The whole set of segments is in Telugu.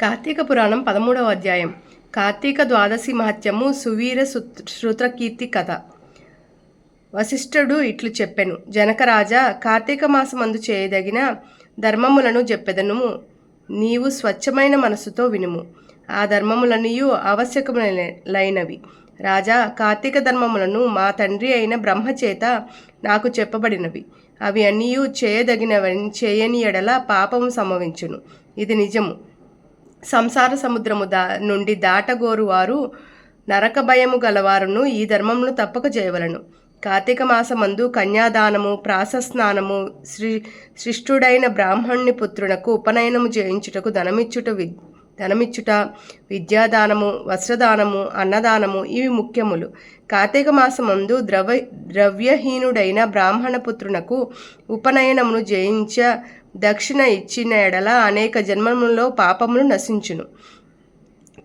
కార్తీక పురాణం పదమూడవ అధ్యాయం. కార్తీక ద్వాదశి మహత్యము సువీర సుత్ శ్రుతకీర్తి కథ. వశిష్ఠుడు ఇట్లు చెప్పెను. జనకరాజా కార్తీక మాసమందు చేయదగిన ధర్మములను చెప్పెదను నీవు స్వచ్ఛమైన మనసుతో వినుము. ఆ ధర్మములనియు ఆవశ్యకములైనవి. రాజా కార్తీక ధర్మములను మా తండ్రి అయిన బ్రహ్మచేత నాకు చెప్పబడినవి. అవి అన్నీయు చేయదగినవని చేయని ఎడల పాపము సంభవించును. ఇది నిజము. సంసార సముద్రము దా నుండి దాటగోరు వారు నరక భయము గలవారును ఈ ధర్మమును తప్పక చేయవలను. కార్తీక మాసమందు కన్యాదానము ప్రాసస్నానము శ్రీ శిష్టుడైన బ్రాహ్మణుని పుత్రునకు ఉపనయనము చేయించుటకు ధనమిచ్చుట వి ధనమిచ్చుట విద్యాదానము వస్త్రదానము అన్నదానము ఇవి ముఖ్యములు. కార్తీక మాసమందు ద్రవ ద్రవ్యహీనుడైన బ్రాహ్మణ పుత్రునకు ఉపనయనమును జయించ దక్షిణ ఇచ్చిన ఎడల అనేక జన్మములలో పాపములు నశించును.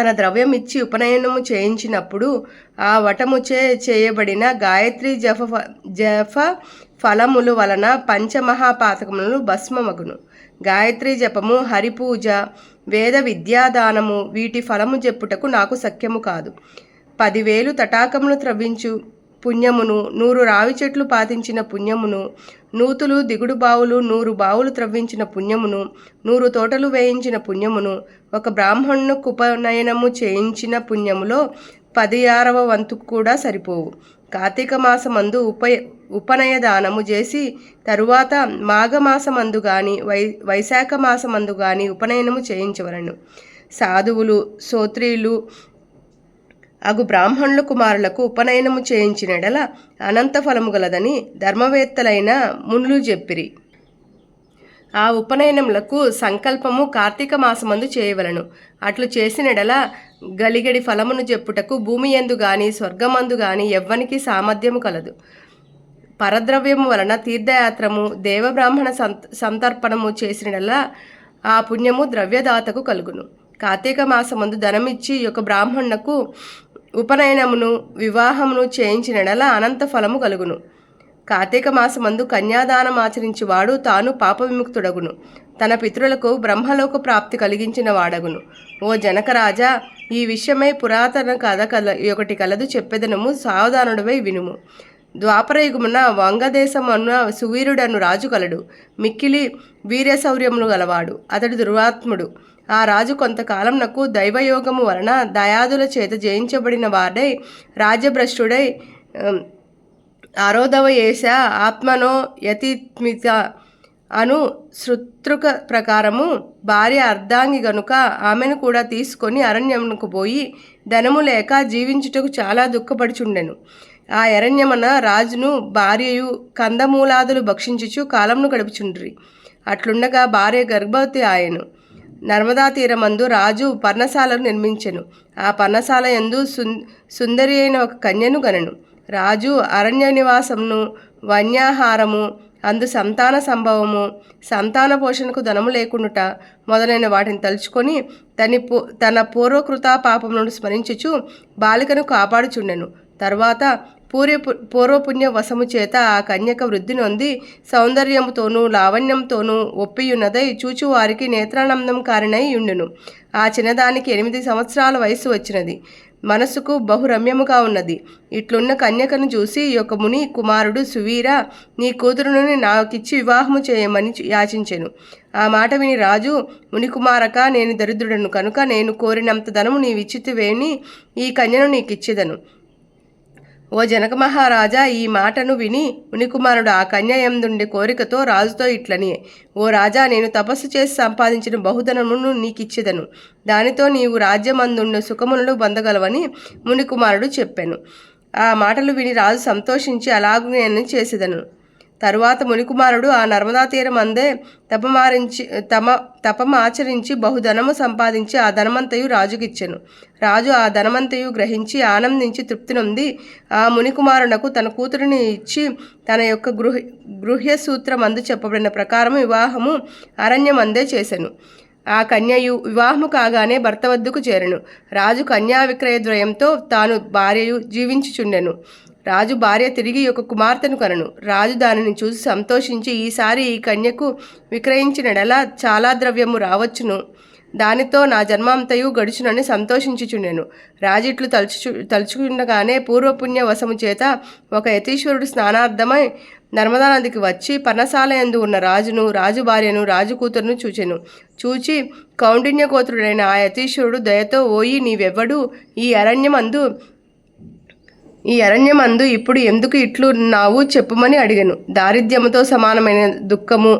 తన ద్రవ్యం ఇచ్చి ఉపనయనము చేయించినప్పుడు ఆ వటముచే చేయబడిన గాయత్రి జఫ జఫ ఫలములు వలన పంచమహాపాతకములను భస్మమగును. గాయత్రి జపము హరిపూజ వేద విద్యాదానము వీటి ఫలము చెప్పుటకు నాకు సఖ్యము కాదు. పదివేలు తటాకములు త్రవ్వించు పుణ్యమును నూరు రావి చెట్లు పాతించిన పుణ్యమును నూతులు దిగుడు బావులు నూరు బావులు త్రవ్వించిన పుణ్యమును నూరు తోటలు వేయించిన పుణ్యమును ఒక బ్రాహ్మణును ఉపనయనము చేయించిన పుణ్యములో పది ఆరవ వంతుకు కూడా సరిపోవు. కార్తీక మాసమందు ఉప ఉపనయదానము చేసి తరువాత మాఘమాసమందు గాని వై వైశాఖ మాసమందు గాని ఉపనయనము చేయించవలను. సాధువులు సోత్రీయులు అగు బ్రాహ్మణుల కుమారులకు ఉపనయనము చేయించినడల అనంత ఫలము గలదని ధర్మవేత్తలైన మునులు చెప్పిరి. ఆ ఉపనయనములకు సంకల్పము కార్తీక మాసమందు చేయవలను. అట్లు చేసినడల గలిగడి ఫలమును చెప్పుటకు భూమి ఎందు గాని స్వర్గమందు గాని ఎవ్వనికి సామర్థ్యము కలదు. పరద్రవ్యము వలన తీర్థయాత్రము దేవబ్రాహ్మణ సంత సంతర్పణము చేసినడలా ఆ పుణ్యము ద్రవ్యదాతకు కలుగును. కార్తీక మాసమందు ధనమిచ్చి ఒక బ్రాహ్మణునకు ఉపనయనమును వివాహమును చేయించినడల అనంత ఫలము కలుగును. కార్తీక మాసమందు కన్యాదానం ఆచరించువాడు తాను పాప విముక్తుడగును తన పితృలకు బ్రహ్మలోక ప్రాప్తి కలిగించిన వాడగును. ఓ జనకరాజా ఈ విషయమై పురాతన కథ కల ఒకటి కలదు చెప్పెదనము సావధానుడవై వినుము. ద్వాపరయుగమున వంగదేశమన్న సువీరుడను రాజు కలడు. మిక్కిలి వీర్యశౌర్యములు గలవాడు. అతడు దుర్వాత్ముడు. ఆ రాజు కొంతకాలంనకు దైవయోగము వలన దయాదుల చేత జయించబడిన వాడై రాజ్యభ్రష్టుడై ఆరోధవ ఏష ఆత్మనో యతిత్మిత అను శృతృక ప్రకారము భార్య అర్ధాంగి గనుక ఆమెను కూడా తీసుకొని అరణ్యమునకు పోయి ధనము లేక జీవించుటకు చాలా దుఃఖపడుచుండెను. ఆ అరణ్యమన రాజును భార్యయు కందమూలాదులు భక్షించుచు కాలంను గడుపుచుండ్రి. అట్లుండగా భార్య గర్భవతి ఆయను. నర్మదా తీరమందు రాజు పర్ణశాలను నిర్మించెను. ఆ పర్ణశాల యందు సుం సుందరి అయిన ఒక కన్యను గనను. రాజు అరణ్య నివాసమును వన్యాహారము అందు సంతాన సంభవము సంతాన పోషణకు ధనము లేకుండుట మొదలైన వాటిని తలుచుకొని తని పూ తన పూర్వకృత పాపములను స్మరించుచు బాలికను కాపాడుచుండెను. తర్వాత పూర్వ పూర్వపుణ్య వశము చేత ఆ కన్యక వృద్ధి నొంది సౌందర్యముతోనూ లావణ్యంతోనూ ఒప్పియున్నదై చూచువారికి నేత్రానందం కారణై ఉండును ఆ చిన్నదానికి ఎనిమిది సంవత్సరాల వయసు వచ్చినది. మనసుకు బహురమ్యముగా ఉన్నది. ఇట్లున్న కన్యకను చూసి ఒక ముని కుమారుడు సువీర నీ కూతురును నాకిచ్చి వివాహము చేయమని యాచించెను. ఆ మాట విని రాజు మునికుమారక నేను దరిద్రుడను. కనుక నేను కోరినంత ధనము నీవిచ్చితివేని ఈ కన్యను నీకిచ్చేదను. ఓ జనక మహారాజా ఈ మాటను విని మునికుమారుడు ఆ కన్య కోరికతో రాజుతో ఇట్లని ఓ రాజా నేను తపస్సు చేసి సంపాదించిన బహుధనమును నీకిచ్చేదను. దానితో నీవు రాజ్యమందుండు సుఖములను పొందగలవని మునికుమారుడు చెప్పాను. ఆ మాటలు విని రాజు సంతోషించి అలాగు నేను చేసేదను. తరువాత మునికుమారుడు ఆ నర్మదా తీరం అందే తపమారించి తమ తపమాచరించి బహుధనము సంపాదించి ఆ ధనమంతయు రాజుకిచ్చెను. రాజు ఆ ధనమంతయు గ్రహించి ఆనందించి తృప్తి నొంది ఆ మునికుమారునకు తన కూతురిని ఇచ్చి తన యొక్క గృహ గృహ్య సూత్రమందు చెప్పబడిన ప్రకారం వివాహము అరణ్యమందే చేసెను. ఆ కన్యయు వివాహము కాగానే భర్త వద్దకు చేరెను. రాజు కన్యా విక్రయ ద్వయంతో తాను భార్యయు జీవించుచుండెను. రాజు భార్య తిరిగి ఒక కుమార్తెను కనను. రాజు దానిని చూసి సంతోషించి ఈసారి ఈ కన్యకు విక్రయించినడలా చాలా ద్రవ్యము రావచ్చును. దానితో నా జన్మాంతయు గడుచునని సంతోషించుచుండెను. రాజిట్లు తలుచు తలుచుకుండగానే పూర్వపుణ్య వశము చేత ఒక యతీశ్వరుడు స్నానార్థమై నర్మదా నదికి వచ్చి పర్ణశాలయందు ఉన్న రాజును రాజు భార్యను రాజు కూతురును చూచెను. చూచి కౌండిన్య కోతుడైన ఆ యతీశ్వరుడు దయతో ఓయి నీవెవ్వడు? ఈ అరణ్యమందు ఈ అరణ్యమందు ఇప్పుడు ఎందుకు ఇట్లు నావు చెప్పుమని అడిగాను. దారిద్ర్యముతో సమానమైన దుఃఖము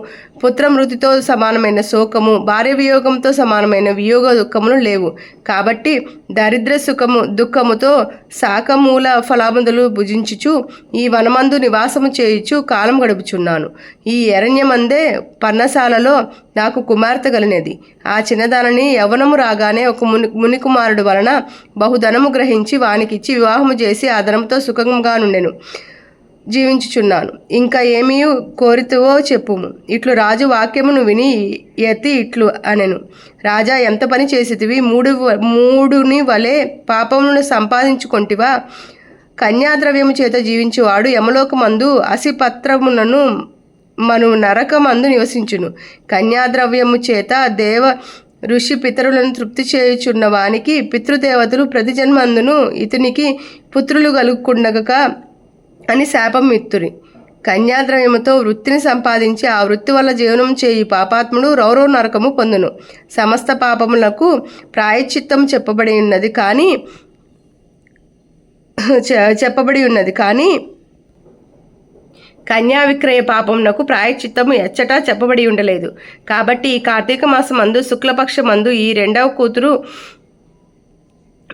పుత్రమృతితో సమానమైన శోకము భార్య వియోగంతో సమానమైన వియోగ దుఃఖములు లేవు. కాబట్టి దరిద్ర సుఖము దుఃఖముతో శాకమూల ఫలాముదులు భుజించుచు ఈ వనమందు నివాసము చేయుచు కాలం గడుపుచున్నాను. ఈ అరణ్యమందే పర్ణశాలలో నాకు కుమార్తె కలినది ఆ చిన్నదానని యవనము రాగానే ఒక ముని మునికుమారుడు వలన బహుధనము గ్రహించి వానికిచ్చి వివాహము చేసి ఆ ధనంతో సుఖంగా నుండెను జీవించుచున్నాను. ఇంకా ఏమీ కోరితువో చెప్పుము. ఇట్లు రాజు వాక్యమును విని ఎత్తి ఇట్లు అనెను. రాజా ఎంత పని చేసితివి? మూడు మూడుని వలె పాపమును సంపాదించుకొంటివా? కన్యాద్రవ్యము చేత జీవించువాడు యమలోకమందు అసిపత్రములను మను నరకమందు నివసించును. కన్యాద్రవ్యము చేత దేవ ఋషి పితరులను తృప్తి చేయుచున్న వానికి పితృదేవతలు ప్రతి జన్మందును ఇతనికి పుత్రులు కలుగుకుండగా అని శాపం ఇత్తురి. కన్యాద్రవ్యముతో వృత్తిని సంపాదించి ఆ వృత్తి వల్ల జీవనం చేయి పాపాత్ముడు రౌరవ నరకము పొందును. సమస్త పాపములకు ప్రాయశ్చిత్తం చెప్పబడి ఉన్నది కానీ చెప్పబడి ఉన్నది కానీ కన్యా విక్రయ పాపమునకు ప్రాయశ్చిత్తము ఎచ్చటా చెప్పబడి ఉండలేదు. కాబట్టి ఈ కార్తీక మాసం మందు శుక్లపక్ష మందు ఈ రెండవ కూతురు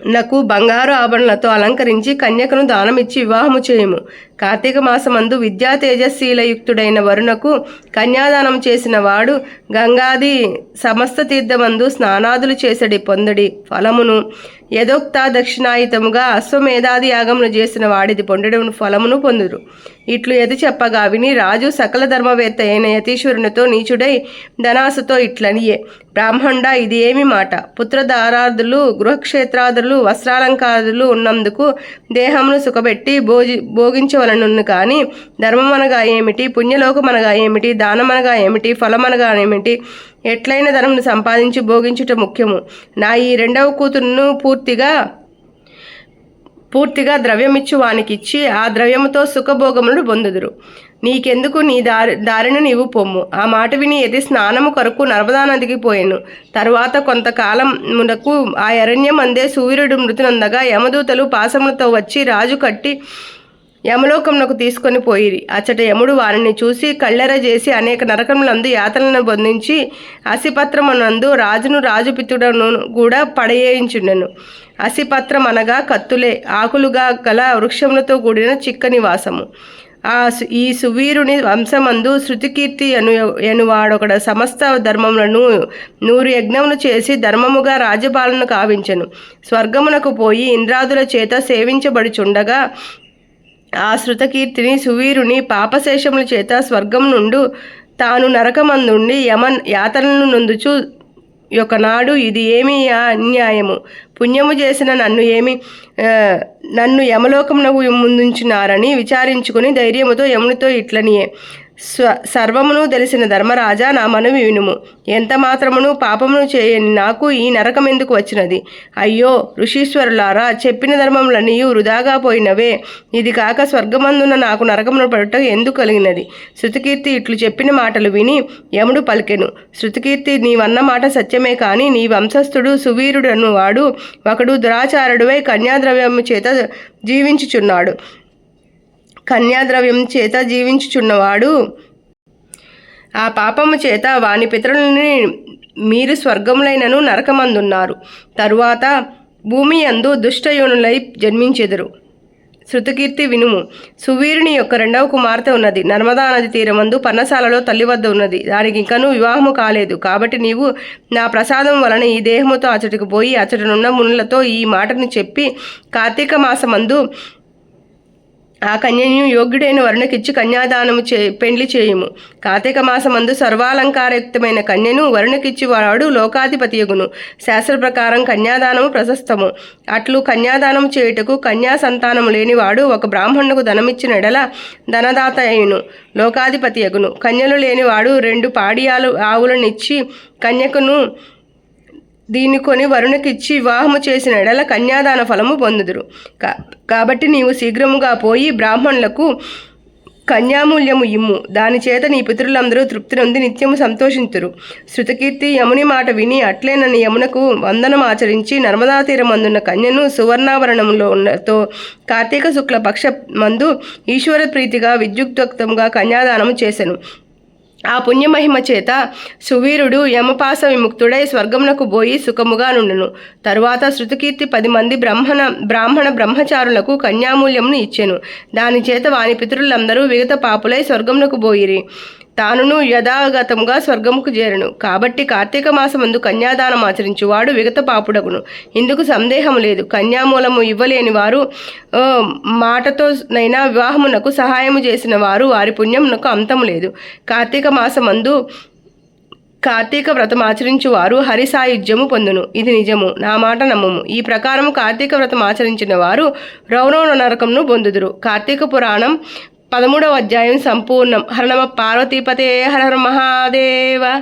నాకు బంగారు ఆభరణలతో అలంకరించి కన్యకను దానమిచ్చి వివాహము చేయము. కార్తీక మాసమందు విద్యా తేజశీలయుక్తుడైన వరుణకు కన్యాదానం చేసిన వాడు గంగాది సమస్త తీర్థమందు స్నానాదులు చేసడి పొందడి ఫలమును. యథోక్త దక్షిణాయుతముగా అశ్వమేధాది యాగమును చేసిన వాడిది పొందడం ఫలమును పొందురు ఇట్లు ఎది చెప్పగా విని రాజు సకల ధర్మవేత్త అయిన యతీశ్వరునితో నీచుడై ధనాసుతో ఇట్లనియే. బ్రాహ్మణ ఇది ఏమి మాట? పుత్రధారాదులు గృహక్షేత్రాదులు వస్త్రాలంకారులు ఉన్నందుకు దేహమును సుఖపెట్టి భోజి భోగించవలనును కానీ ధర్మమనగా ఏమిటి? పుణ్యలోకమనగా ఏమిటి? దానమనగా ఏమిటి? ఫలమనగా ఏమిటి? ఎట్లైన ధనమును సంపాదించి భోగించుట ముఖ్యము. నా ఈ రెండవ కూతురును పూర్తిగా పూర్తిగా ద్రవ్యమిచ్చు వానికిచ్చి ఆ ద్రవ్యముతో సుఖభోగములను పొందుదురు నీకెందుకు నీ దారి దారిని నీవు పొమ్ము. ఆ మాట విని ఎది స్నానము కొరకు నర్మదా నదికి పోయాను. తరువాత కొంతకాలం మునకు ఆ అరణ్యం అందే సూర్యుడు మృతునందగా యమదూతలు పాసములతో వచ్చి రాజు కట్టి యమలోకమునకు తీసుకొని పోయిరి. అచ్చట యముడు వారిని చూసి కళ్ళెర చేసి అనేక నరకములందు యాతలను బంధించి అసిపత్రమునందు రాజును రాజుపితుడను కూడా పడయేయించుండెను. అసిపత్రం అనగా కత్తులే ఆకులుగా గల వృక్షములతో కూడిన చిక్క నివాసము ఆ ఈ సువీరుని వంశమందు శృతికీర్తి అను ఎనువాడొకడ సమస్త ధర్మములను నూరు యజ్ఞములు చేసి ధర్మముగా రాజ్యపాలన కావించెను. స్వర్గమునకు పోయి ఇంద్రాదుల చేత సేవించబడుచుండగా ఆ శృతకీర్తిని సువీరుని పాపశేషముల చేత స్వర్గం నుండు తాను నరకమందుండి యమ యాతనలను నొందుచు ఒకనాడు ఇది ఏమి అన్యాయము. పుణ్యము చేసిన నన్ను ఏమి నన్ను యమలోకమునకు ముందుంచినారని విచారించుకుని ధైర్యముతో యమునితో ఇట్లనియే. స్వ సర్వమును తెలిసిన ధర్మరాజా నా మనవి వినుము. ఎంత మాత్రమును పాపమును చేయని నాకు ఈ నరకం ఎందుకు వచ్చినది? అయ్యో ఋషీశ్వరులారా చెప్పిన ధర్మములన్నీ వృధాగా పోయినవే. ఇది కాక స్వర్గమందున నాకు నరకమును పడుట ఎందుకు కలిగినది? శృతికీర్తి ఇట్లు చెప్పిన మాటలు విని యముడు పలికెను. శృతికీర్తి నీవన్న మాట సత్యమే కాని నీ వంశస్థుడు సువీరుడను వాడు ఒకడు దురాచారుడువై కన్యాద్రవ్యము చేత జీవించుచున్నాడు. కన్యాద్రవ్యం చేత జీవించుచున్నవాడు. ఆ పాపము చేత వాని పితరులని మీరు స్వర్గములైనను నరకమందున్నారు. తరువాత భూమి యందు దుష్టయోనులై జన్మించెదరు. శృతకీర్తి వినుము. సువీరుని యొక్క రెండవ కుమార్తె ఉన్నది. నర్మదా నది తీరమందు పర్ణశాలలో తల్లి వద్ద ఉన్నది. దానికి ఇంకనూ వివాహము కాలేదు. కాబట్టి నీవు నా ప్రసాదం వలన ఈ దేహముతో అచటికి పోయి అచటనున్న మునులతో ఈ మాటను చెప్పి కార్తీక మాసమందు ఆ కన్యను యోగ్యుడైన వరుణకిచ్చి కన్యాదానము చే పెండ్లి చేయుము. కార్తీక మాసమందు సర్వాలంకారయుక్తమైన కన్యను వరుణకిచ్చి వాడు లోకాధిపతియగును. శాస్త్ర ప్రకారం కన్యాదానము ప్రశస్తము. అట్లు కన్యాదానము చేయుటకు కన్యా సంతానము లేనివాడు ఒక బ్రాహ్మణుకు ధనమిచ్చిన ఎడల ధనదాత అయ్యును. లోకాధిపతియగును. కన్యలు లేనివాడు రెండు పాడియాలు ఆవులనిచ్చి కన్యకును దీన్ని కొని వరుణకిచ్చి వివాహము చేసిన ఎడల కన్యాదాన ఫలము పొందుదురు. కా- కాబట్టి నీవు శీఘ్రముగా పోయి బ్రాహ్మణులకు కన్యామూల్యము ఇమ్ము. దాని చేత నీ పితరులందరూ తృప్తి నొంది నిత్యము సంతోషించురు శృతకీర్తి యముని మాట విని అట్లేనని యమునకు వందనం ఆచరించి నర్మదా తీరమందున్న కన్యను సువర్ణాభరణంలో ఉన్నతో కార్తీక శుక్ల పక్ష మందు ఈశ్వర ప్రీతిగా విద్యుక్తముగా కన్యాదానము చేశాను ఆ పుణ్యమహిమ చేత సువీరుడు యమపాస విముక్తుడై స్వర్గమునకు పోయి సుఖముగా నుండును. తరువాత శృతికీర్తి పది మంది బ్రహ్మణ బ్రాహ్మణ బ్రహ్మచారులకు కన్యామూల్యమును ఇచ్చెను. దాని చేత వాని పితరులందరూ విగత పాపులై స్వర్గమునకు పోయిరి. తానును యథాగతంగా స్వర్గముకు చేరను. కాబట్టి కార్తీక మాసమందు కన్యాదానం ఆచరించువాడు విగత పాపుడగును. ఇందుకు సందేహం లేదు. కన్యామూలము ఇవ్వలేని వారు మాటతో నైనా వివాహమునకు సహాయము చేసిన వారు వారి పుణ్యమునకు అంతము లేదు. కార్తీక మాసమందు కార్తీక వ్రతం ఆచరించువారు హరి సాయుధ్యము పొందును. ఇది నిజము. నా మాట నమ్మము. ఈ ప్రకారము కార్తీక వ్రతం ఆచరించిన వారు రౌరవ నరకంను పొందుదురు. కార్తీక పురాణం పదమూడవ అధ్యాయం సంపూర్ణం. హరణమ పార్వతీపతే హర హర మహాదేవ.